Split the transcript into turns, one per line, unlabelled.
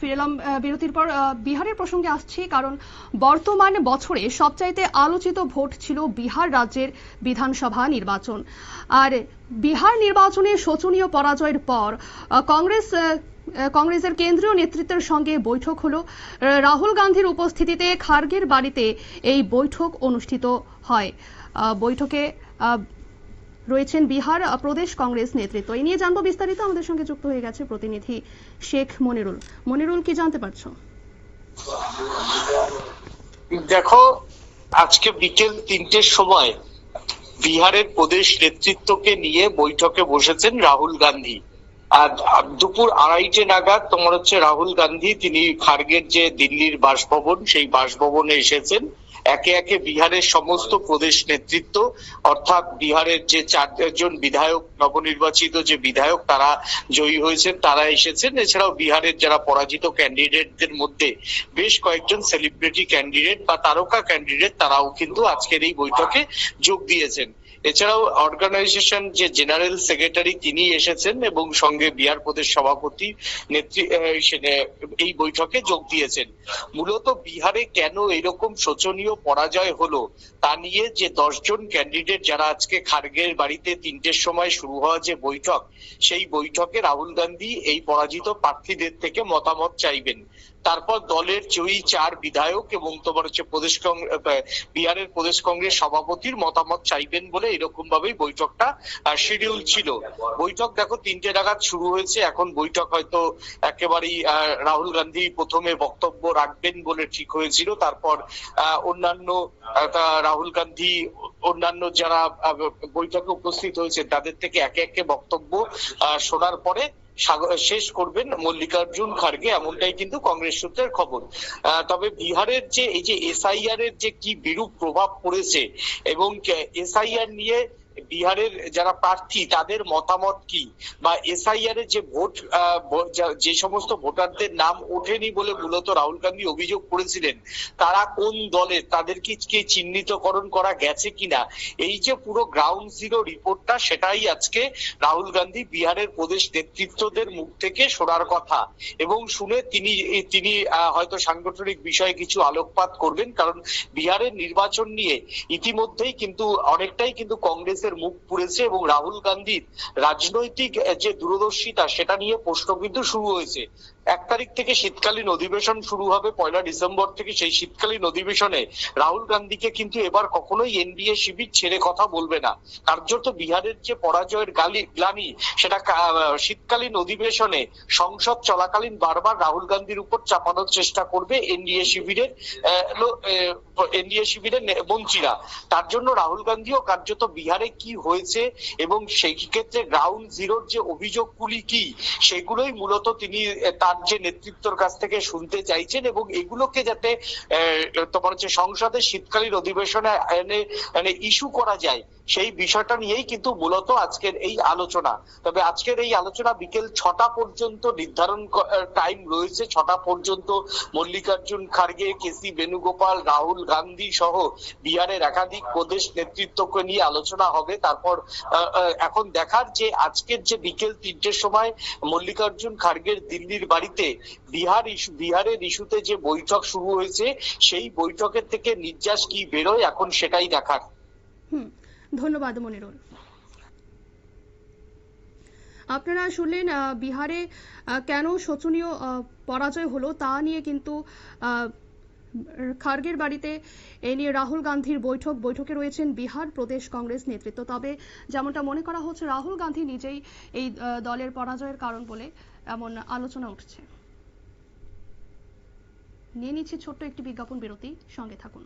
ফিরে এলাম বিরতির পর বিহারের প্রসঙ্গে আসছি, কারণ বর্তমান বছরে সবচাইতে আলোচিত ভোট ছিল বিহার রাজ্যের বিধানসভা নির্বাচন। আর বিহার নির্বাচনে শোচনীয় পরাজয়ের পর কংগ্রেস কংগ্রেসের কেন্দ্রীয় নেতৃত্বের সঙ্গে বৈঠক হলো। রাহুল গান্ধীর উপস্থিতিতে খার্গের বাড়িতে এই বৈঠক অনুষ্ঠিত হয়। বৈঠকে রয়েছেন বিহার প্রদেশ কংগ্রেস নেতৃত্ব। এই নিয়ে জানব বিস্তারিত। আমাদের সঙ্গে যুক্ত হয়ে গেছে প্রতিনিধি শেখ মনিরুল। মনিরুল, কি জানতে পারছ?
দেখো, আজকে বিকেল তিনটের সময় বিহারের প্রদেশ নেতৃত্বকে নিয়ে বৈঠকে বসেছেন রাহুল গান্ধী। দুপুর আড়াইটে নাগাদ তোমার হচ্ছে রাহুল গান্ধী, তিনি খার্গের যে দিল্লির বাসভবন, সেই বাসভবনে এসেছেন। একে একে বিহারের সমস্ত প্রদেশ নেতৃত্ব, অর্থাৎ বিহারের যে চারজন বিধায়ক, নবনির্বাচিত যে বিধায়ক, তারা জয়ী হয়েছেন, তারা এসেছেন। এছাড়াও বিহারের যারা পরাজিত ক্যান্ডিডেটদের মধ্যে বেশ কয়েকজন সেলিব্রিটি ক্যান্ডিডেট বা তারকা ক্যান্ডিডেট তারাও কিন্তু আজকের এই বৈঠকে যোগ দিয়েছেন। এছাড়াও অর্গানাইজেশন যে জেনারেল সেক্রেটারি তিনি এসেছেন এবং সঙ্গে বিহার প্রদেশ সভাপতি নেত্রী এই বৈঠকে যোগ দিয়েছেন। মূলত বিহারে কেন এরকম শোচনীয় পরাজয় হলো তা নিয়ে যে দশজন ক্যান্ডিডেট যারা আজকে খার্গের বাড়িতে তিনটের সময় শুরু হওয়া যে বৈঠক, সেই বৈঠকে রাহুল গান্ধী এই পরাজিত প্রার্থীদের থেকে মতামত চাইবেন। তারপর দলের জয়ী চার বিধায়ক এবং তোমার হচ্ছে প্রদেশ কংগ্রেস বিহারের প্রদেশ কংগ্রেস সভাপতির মতামত চাইবেন বলে এরকম ভাবেই বৈঠকটা শিডিউল ছিল। বৈঠক দেখো, তিনটে নাগাদ শুরু হয়েছে। এখন বৈঠক হয়তো একেবারেই রাহুল গান্ধী প্রথমে বক্তব্য রাখবেন বলে ঠিক হয়েছিল। তারপর অন্যান্য রাহুল গান্ধী অন্যান্য যারা বৈঠকে উপস্থিত হয়েছে, তাদের থেকে একে একে বক্তব্য শোনার পরে শেষ করবেন মল্লিকার্জুন খার্গে, এমনটাই কিন্তু কংগ্রেস সূত্রের খবর। তবে বিহারের যে, এই যে এসআইআর এর যে কি বিরূপ প্রভাব পড়েছে এবং এসআইআর নিয়ে বিহারের যারা প্রার্থী, তাদের মতামত কি? বা এসআইআর এর যে ভোট যা- সমস্ত ভোটারদের নাম ওঠেনি বলে মূলত রাহুল গান্ধী অভিযোগ করেছিলেন, তারা কোন দলের তাদের কি চিহ্নিতকরণ করা গেছে কিনা? এই যে পুরো গ্রাউন্ড জিরো রিপোর্টটা সেটাই আজকে রাহুল গান্ধী বিহারের প্রদেশ নেতৃত্বদের মুখ থেকে শোনার কথা। এবং শুনে তিনি তিনি হয়তো সাংগঠনিক বিষয়ে কিছু আলোকপাত করবেন, কারণ বিহারের নির্বাচন নিয়ে ইতিমধ্যেই কিন্তু অনেকটাই কিন্তু কংগ্রেসের মুখ পুড়েছে এবং রাহুল গান্ধীর রাজনৈতিক যে দূরদর্শিতা, সেটা নিয়ে প্রশ্ন কিন্তু শুরু হয়েছে। এক তারিখ থেকে শীতকালীন অধিবেশন শুরু হবে, পয়লা ডিসেম্বর থেকে সেই শীতকালীন অধিবেশনে রাহুল গান্ধীকে কিন্তু এবার কখনোই এনডিএ শিবির ছেড়ে কথা বলবে না। কার্যত বিহারের যে পরাজয়ের গালি গ্লানি, সেটা শীতকালীন অধিবেশনে সংসদ চলাকালীন বারবার রাহুল গান্ধীর উপর চাপানোর চেষ্টা করবে এনডিএ শিবিরের এনডিএ শিবিরের মন্ত্রীরা। তার জন্য রাহুল গান্ধীও কার্যত বিহারে কি হয়েছে এবং সেই ক্ষেত্রে গ্রাউন্ড জিরোর যে অভিযোগগুলি কি, সেগুলোই মূলত তিনি তার যে নেতৃত্বর কাছ থেকে শুনতে চাইছেন এবং এগুলোকে যাতে তোমার হচ্ছে সংসদের শীতকালীন অধিবেশনে এনে ইস্যু করা যায় সেই বিষয়টা নিয়েই কিন্তু মূলত আজকের এই আলোচনা। তবে আজকের এই আলোচনা বিকেল ছটা পর্যন্ত নির্ধারণ টাইম রয়েছে। ছটা পর্যন্ত মল্লিকার্জুন খার্গে কেসি বেণুগোপাল, রাহুল গান্ধী সহ বিহারের একাধিক প্রদেশ নেতৃত্বকে নিয়ে আলোচনা হবে। তারপর এখন দেখার যে আজকের যে বিকেল তিনটের সময় মল্লিকার্জুন খার্গের দিল্লির বাড়িতে বিহার ইস্যু, বিহারের ইস্যুতে যে বৈঠক শুরু হয়েছে, সেই বৈঠকের থেকে নির্যাস কি বেরোয় এখন সেটাই দেখার।
ধন্যবাদ মনিরুল। আপনারা শুনলেন বিহারে কেন শোচনীয় পরাজয় হলো তা নিয়ে কিন্তু খার্গের বাড়িতে এ নিয়ে রাহুল গান্ধীর বৈঠক, বৈঠকে রয়েছেন বিহার প্রদেশ কংগ্রেস নেতৃত্ব। তবে যেমনটা মনে করা হচ্ছে, রাহুল গান্ধী নিজেই এই দলের পরাজয়ের কারণ বলে এমন আলোচনা উঠছে। নিয়ে নিচ্ছে ছোট্ট একটি বিজ্ঞাপন বিরতি, সঙ্গে থাকুন।